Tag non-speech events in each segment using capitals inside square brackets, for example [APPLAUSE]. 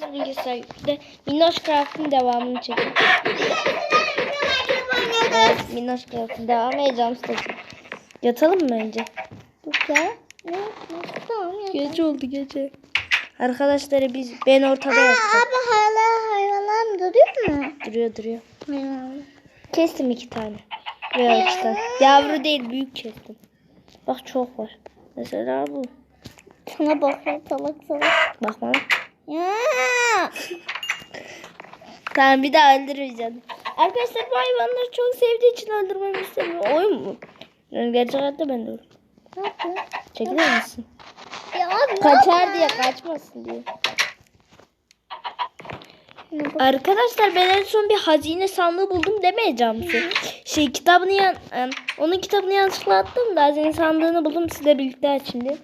herkes bilgisayar yüklü. Minnoş Craft'ın devamını çekin. Evet, Minnoş Craft'ın devamı heyecanlı Yatalım mı önce? Ya. Ne? Tamam. Gece oldu gece. Arkadaşlar biz ben ortada yatacağım. Abi hala hayvanlar duruyor mu? Duruyor duruyor. Hayvanlar. Kestim iki tane. Veya iki tane. Yavru değil büyük kestim. Bak çok var. Mesela bu. Sana bakıyor salak salak. Bak bana. Ya. Tamam bir daha öldürmeyeceğim. Arkadaşlar bu hayvanları çok sevdiği için öldürmemi istemiyor. Oyun mu? Yani gerçek hayatta ben de yapıyorsun? Çekilir misin? Ya abi Kaçar diye kaçmasın diye. Arkadaşlar ben en son bir hazine sandığı buldum demeyeceğim size. Şey kitabını yan, onun kitabını yanlışlıkla attım da hazine sandığını buldum sizle birlikte şimdi.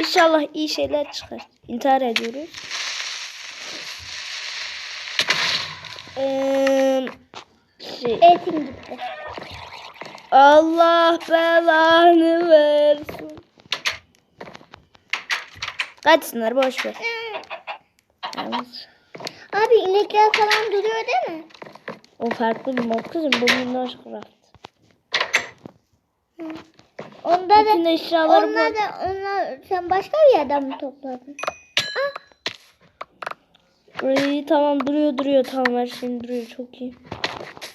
İnşallah iyi şeyler çıkar. İntihar ediyoruz. Eee şey, gitti. Allah belanı versin. Kaçsınlar boş ver. Yalnız Abi inekler falan duruyor değil mi? O farklı bir mod kızım. Bu Minnoş Craft. Onda da eşyaları onlar da onlar sen başka bir yerden mi topladın? İyi tamam duruyor duruyor tamam her şeyim duruyor çok iyi.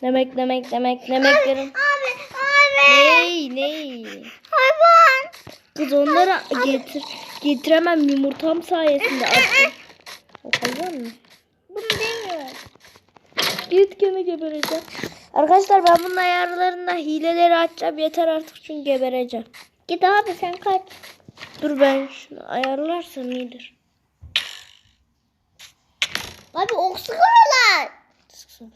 Demek demek demek demeklerim. Abi abi Ney ney. hayvan. Kız onları getir getiremem yumurtam sayesinde [LAUGHS] attım. O hayvan mı? Bunu demiyorum. Git gene gebereceğim. Arkadaşlar ben bunun ayarlarında hileleri açacağım yeter artık çünkü gebereceğim. Git abi sen kaç. Dur ben şunu ayarlarsam iyidir. Abi ok sıkıyorlar. Sıksın.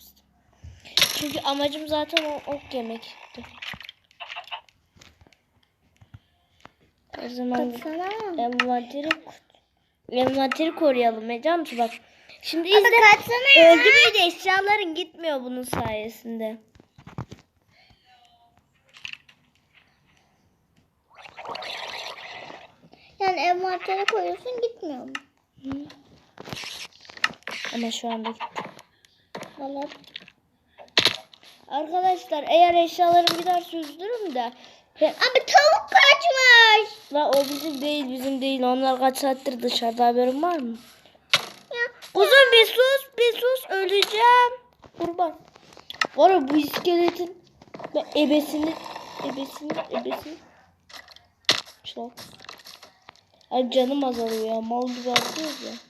Çünkü amacım zaten o ok yemek. O zaman Kaçsana. envanteri envanteri koruyalım Ecem bak. Şimdi izle. Öldü müydü eşyaların gitmiyor bunun sayesinde. Yani envantere koyuyorsun gitmiyor mu? Ama şu anda. Valla Arkadaşlar eğer eşyalarım giderse üzülürüm de. Abi tavuk kaçmış. la o bizim değil bizim değil. Onlar kaç saattir dışarıda haberin var mı? Kuzum bir sus bir sus öleceğim. Kurban. Var ya bu iskeletin ben ebesini ebesini ebesini çok. Ay canım azalıyor ya mal gibi atıyoruz ya.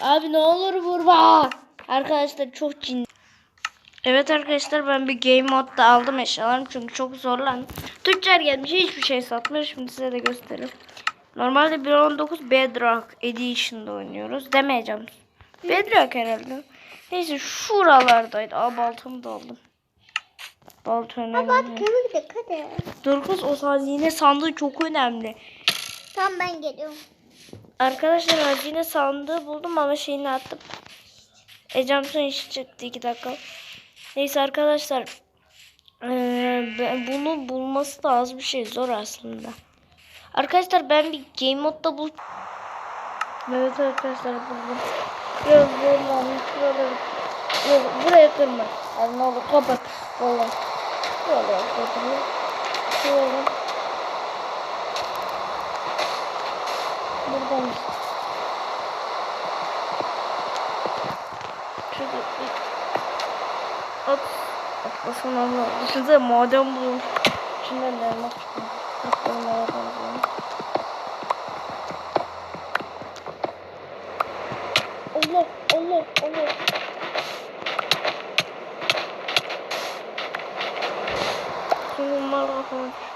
Abi ne olur vurma. Arkadaşlar çok cin. Evet arkadaşlar ben bir game modda aldım eşyalarımı çünkü çok zorlandım. Tüccar gelmiş hiçbir şey satmıyor. Şimdi size de göstereyim. Normalde 1.19 Bedrock Edition'da oynuyoruz. Demeyeceğim. Bedrock herhalde. Neyse şuralardaydı. Aa baltamı da aldım. Balta önemli. kömür de hadi. Dur kız o hazine sandığı çok önemli. Tamam ben geliyorum. Arkadaşlar hazine sandığı buldum ama şeyini attım. Ecem son iş çıktı 2 dakika. Neyse arkadaşlar. ben bunu bulması da az bir şey zor aslında. Arkadaşlar ben bir game modda bul. Evet arkadaşlar buldum. Yok zorlanmış şuraları. Yok buraya kırma. Abi ne olur kapat. Vallahi. Vallahi kapatayım. Şöyle. Buradan. Şurada bir... Hop. Atlasın ama. Düşünsene maden bulmuş. İçinden de elmas çıkıyor. Ne yapalım. Allah Allah Allah. Şimdi bunlar kafama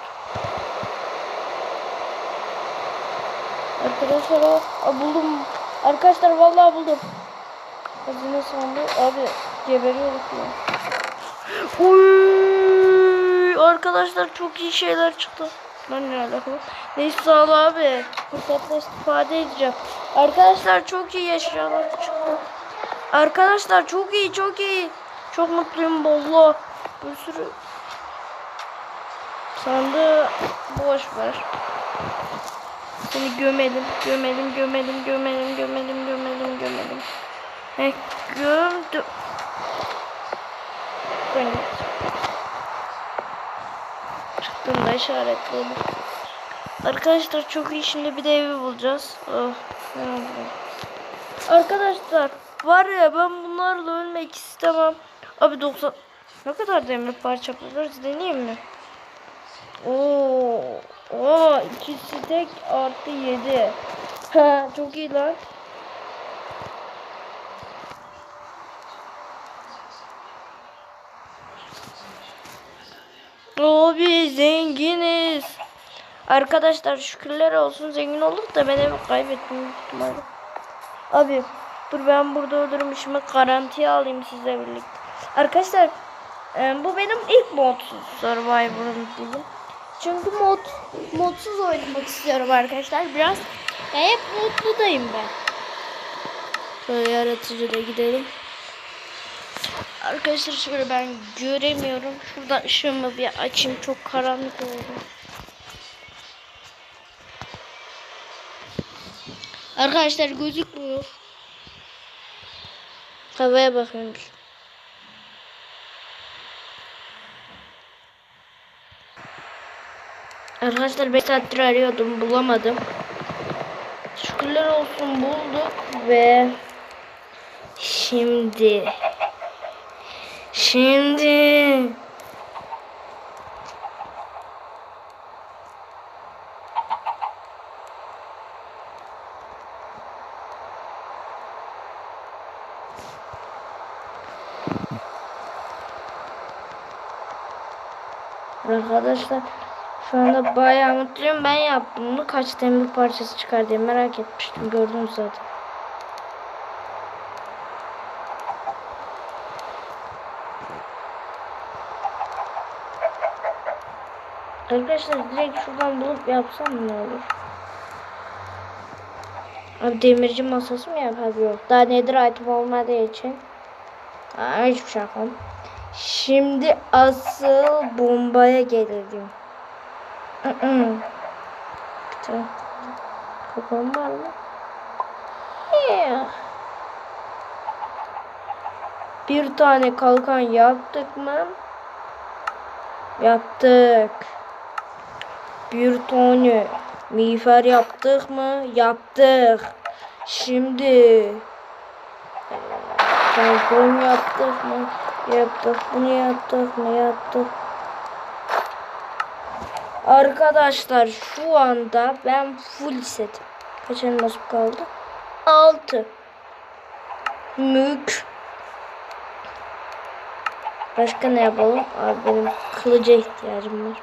Arkadaşlar Aa, buldum. Arkadaşlar vallahi buldum. Hazine sandı. Abi geberiyoruz ya. Uy, arkadaşlar çok iyi şeyler çıktı. Ben ne alakalı? Neyse sağ ol abi. Fırsatla istifade edeceğim. Arkadaşlar çok iyi eşyalar çıktı. Arkadaşlar çok iyi çok iyi. Çok mutluyum valla. Bir sürü sandığı boş ver. Seni gömelim, gömelim, gömelim, gömelim, gömelim, He, gömdüm. Granit. Çıktım da işaretledim. Arkadaşlar çok iyi şimdi bir de evi bulacağız. Oh? Arkadaşlar var ya ben bunlarla ölmek istemem. Abi 90 ne kadar demir parça buluruz deneyeyim mi? Oo, oo ikisi tek artı 7. Ha çok iyi lan. Abi zenginiz. Arkadaşlar şükürler olsun zengin olduk da ben evi kaybettim ihtimalle. Abi dur ben burada ölürüm işimi garantiye alayım sizle birlikte. Arkadaşlar bu benim ilk modsuz Survivor'ım diyeyim. Çünkü mod modsuz oynamak istiyorum arkadaşlar biraz. Ya hep mutludayım ben. Şöyle yaratıcıda gidelim. Arkadaşlar şöyle ben göremiyorum. Şurada ışığımı bir açayım. Çok karanlık oldu. Arkadaşlar gözükmüyor. Havaya bakıyorum. Arkadaşlar 5 saattir arıyordum bulamadım. Şükürler olsun bulduk ve şimdi şimdi Arkadaşlar şu anda bayağı mutluyum. Ben yaptım bunu. Kaç demir parçası çıkar diye merak etmiştim. Gördünüz zaten. Arkadaşlar direkt şuradan bulup yapsam ne olur? Abi demirci masası mı yapar yok. Daha nedir item olmadığı için. Aa, hiçbir şey yapmam. Şimdi asıl bombaya gelelim. Tane Kapan var mı? Bir tane kalkan yaptık mı? Yaptık. Bir tane miğfer yaptık mı? Yaptık. Şimdi Tampon yaptık mı? Yaptık. Bunu yaptık mı? Yaptık. Arkadaşlar şu anda ben full setim. Kaç elmas kaldı? 6. Mük. Başka ne yapalım? Abi benim kılıca ihtiyacım var.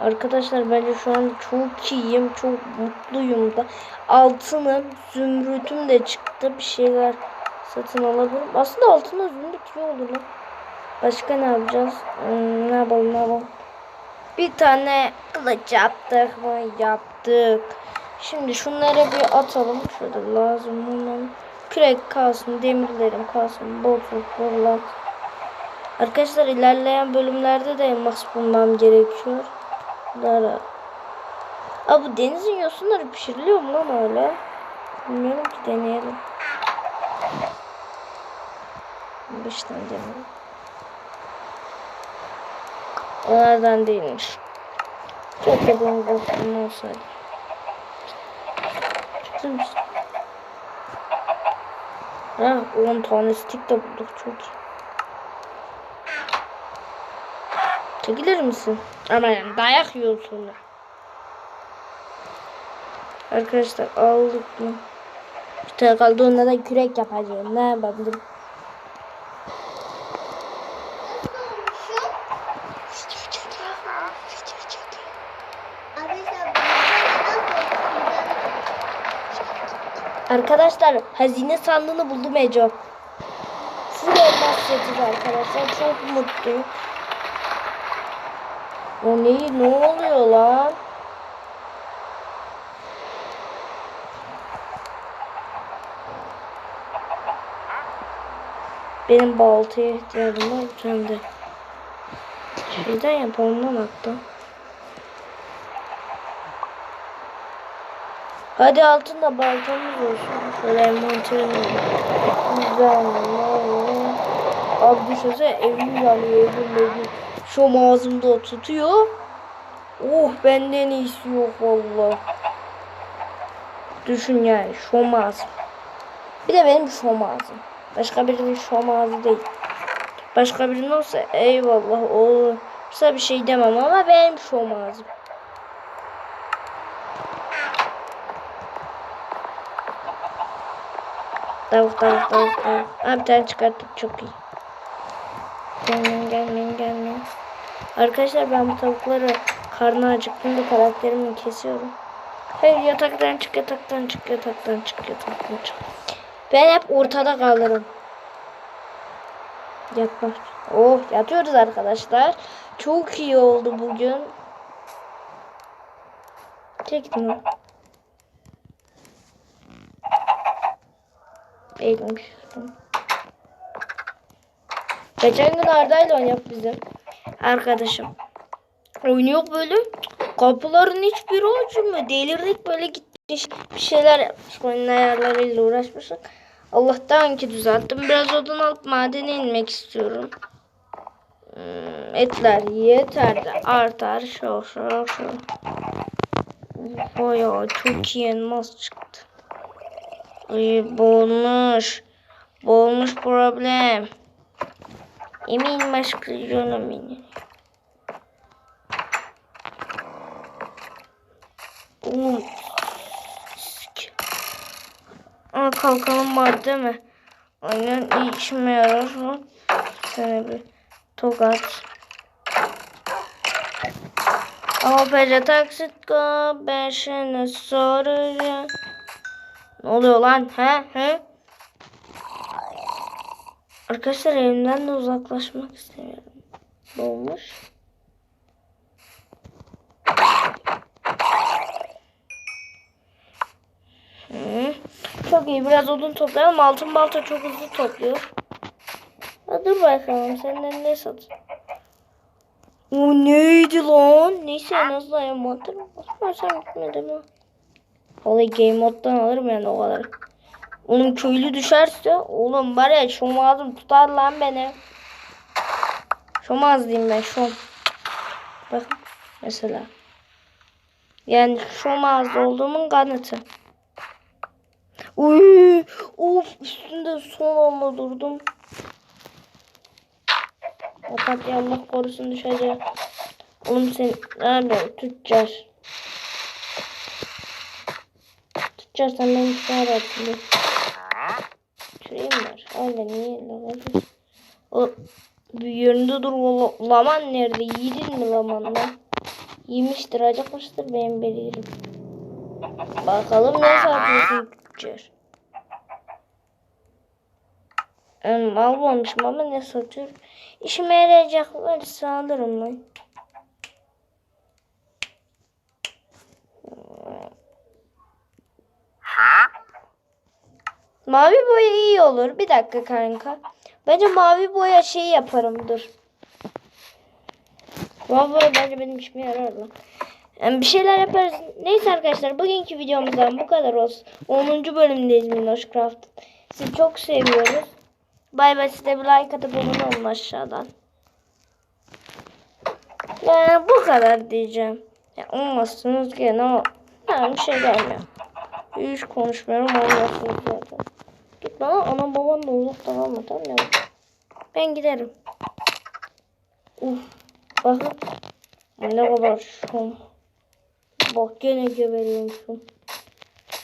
Arkadaşlar bence şu an çok iyiyim. Çok mutluyum da. Altınım, zümrütüm de çıktı. Bir şeyler satın alabilirim. Aslında altına zümrüt iyi olur lan. Başka ne yapacağız? Hmm, ne yapalım ne yapalım? Bir tane kılıç yaptık mı? Yaptık. Şimdi şunları bir atalım. Şurada lazım hemen. Kürek kalsın, demirlerim kalsın. Bol fırlat. Arkadaşlar ilerleyen bölümlerde de elmas bulmam gerekiyor. Bunlara. Aa bu denizin yosunları pişiriliyor mu lan öyle? Bilmiyorum ki deneyelim. 5 tane demir. Onlardan değilmiş. Da benim dostum olsaydı. Çıktı mısın? Ha 10 tane stick de bulduk çok iyi. Çekilir misin? Ama yani dayak yiyor sonra. Arkadaşlar aldık mı? Tane kaldı onunla da kürek yapacağım. Ne yapabilirim? Arkadaşlar hazine sandığını buldum Eco. Full elmas seti arkadaşlar. Çok mutluyum. O ne? Ne oluyor lan? Benim baltaya ihtiyacım var. Sen de. Şeyden yapalım lan hatta. Hadi altında baltamız olsun. Şöyle envanterimiz. Güzel. Abi düşünsene evim yanıyor evim evim. Şu ağzımda tutuyor. Oh benden iyisi yok valla. Düşün yani şom ağzım. Bir de benim şom ağzım. Başka birinin şom ağzı değil. Başka birinin olsa eyvallah o olsa bir şey demem ama benim şom ağzım. Tavuk tavuk tavuk tavuk. Abi tane çıkarttık çok iyi. Gelmeyin gelmeyin gelmeyin. Arkadaşlar ben bu tavukları karnı acıktığında karakterimi kesiyorum. Hayır yataktan çık yataktan çık yataktan çık yataktan çık. Ben hep ortada kalırım. Yatmak. Oh yatıyoruz arkadaşlar. Çok iyi oldu bugün. Çektim mi? Eğilim küstüm. Geçen gün Arda'yla oynayak bizim. Arkadaşım. Oynuyor böyle. Kapıların hiçbiri açılmıyor. Delirdik böyle gitmiş. Bir şeyler yapmış. Oyunun ayarlarıyla uğraşmışım. Allah'tan ki düzelttim. Biraz odun alıp madene inmek istiyorum. Hmm, etler yeter de artar. Şu şu şu. Bayağı çok iyi çıktı. Ay boğulmuş. Boğulmuş problem. Emin başka canım benim. Oğlum. Aa kalkanım var değil mi? Aynen iyi işime yarar. Sana bir tokat. Opera taksit ko ben seni soracağım. Ne oluyor lan? He? He? Arkadaşlar evimden de uzaklaşmak istemiyorum. Ne olmuş? Çok iyi. Biraz odun toplayalım. Altın balta çok hızlı topluyor. Ha, dur bakalım. Senden ne satayım? O neydi lan? Neyse en azından envanter mi? Basmarsam gitmedi mi? Vallahi game moddan alırım yani o kadar. Onun köylü düşerse oğlum var ya şom ağzım tutar lan beni. Şom ağız diyeyim ben şom. Bakın mesela. Yani şom ağızlı olduğumun kanıtı. Uy, of üstünde son anda durdum. Fakat Allah korusun düşeceğim. Oğlum sen abi tüccar. Tüccar sen beni çağırarsın. dur. Şuraya mı var? Öyle niye lan? O bir yerinde dur. Laman nerede? Yedin mi lamandan? Yemiştir acıkmıştır benim bilirim. Bakalım ne satıyorsun tüccar. Ben almamışım ama ne satıyorum. İşime yarayacak varsa alırım lan. Mavi boya iyi olur. Bir dakika kanka. Bence mavi boya şey yaparım dur. Mavi boya bence benim işime yarar lan. Yani bir şeyler yaparız. Neyse arkadaşlar bugünkü videomuzdan bu kadar olsun. 10. bölümdeyiz Minnoşcraft. Sizi çok seviyoruz. Bay bay size bir like atıp abone olun aşağıdan. Yani bu kadar diyeceğim. Ya olmazsınız gene ama yani bir şey gelmiyor. Hiç konuşmuyorum olmazsınız zaten. Git bana ana baban da uzaktan alma tamam mı? Ben giderim. Uf. Bakın. Ne kadar şom. Bak gene geberiyormuşum.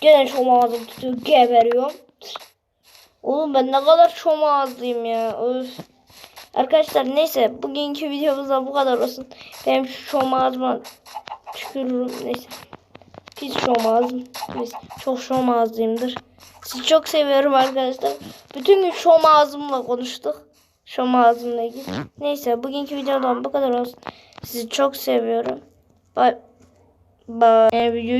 Gene şom ağzım tutuyor geberiyorum. Oğlum ben ne kadar şom ağızlıyım ya. Öf. Arkadaşlar neyse bugünkü videomuzda bu kadar olsun. Benim şu şom ağzıma tükürürüm neyse. Pis şom ağzım. Pis. Çok şom ağızlıyımdır. Sizi çok seviyorum arkadaşlar. Bütün gün şom ağzımla konuştuk. Şom ağzımla ilgili. Neyse bugünkü videodan bu kadar olsun. Sizi çok seviyorum. Bye. Bye.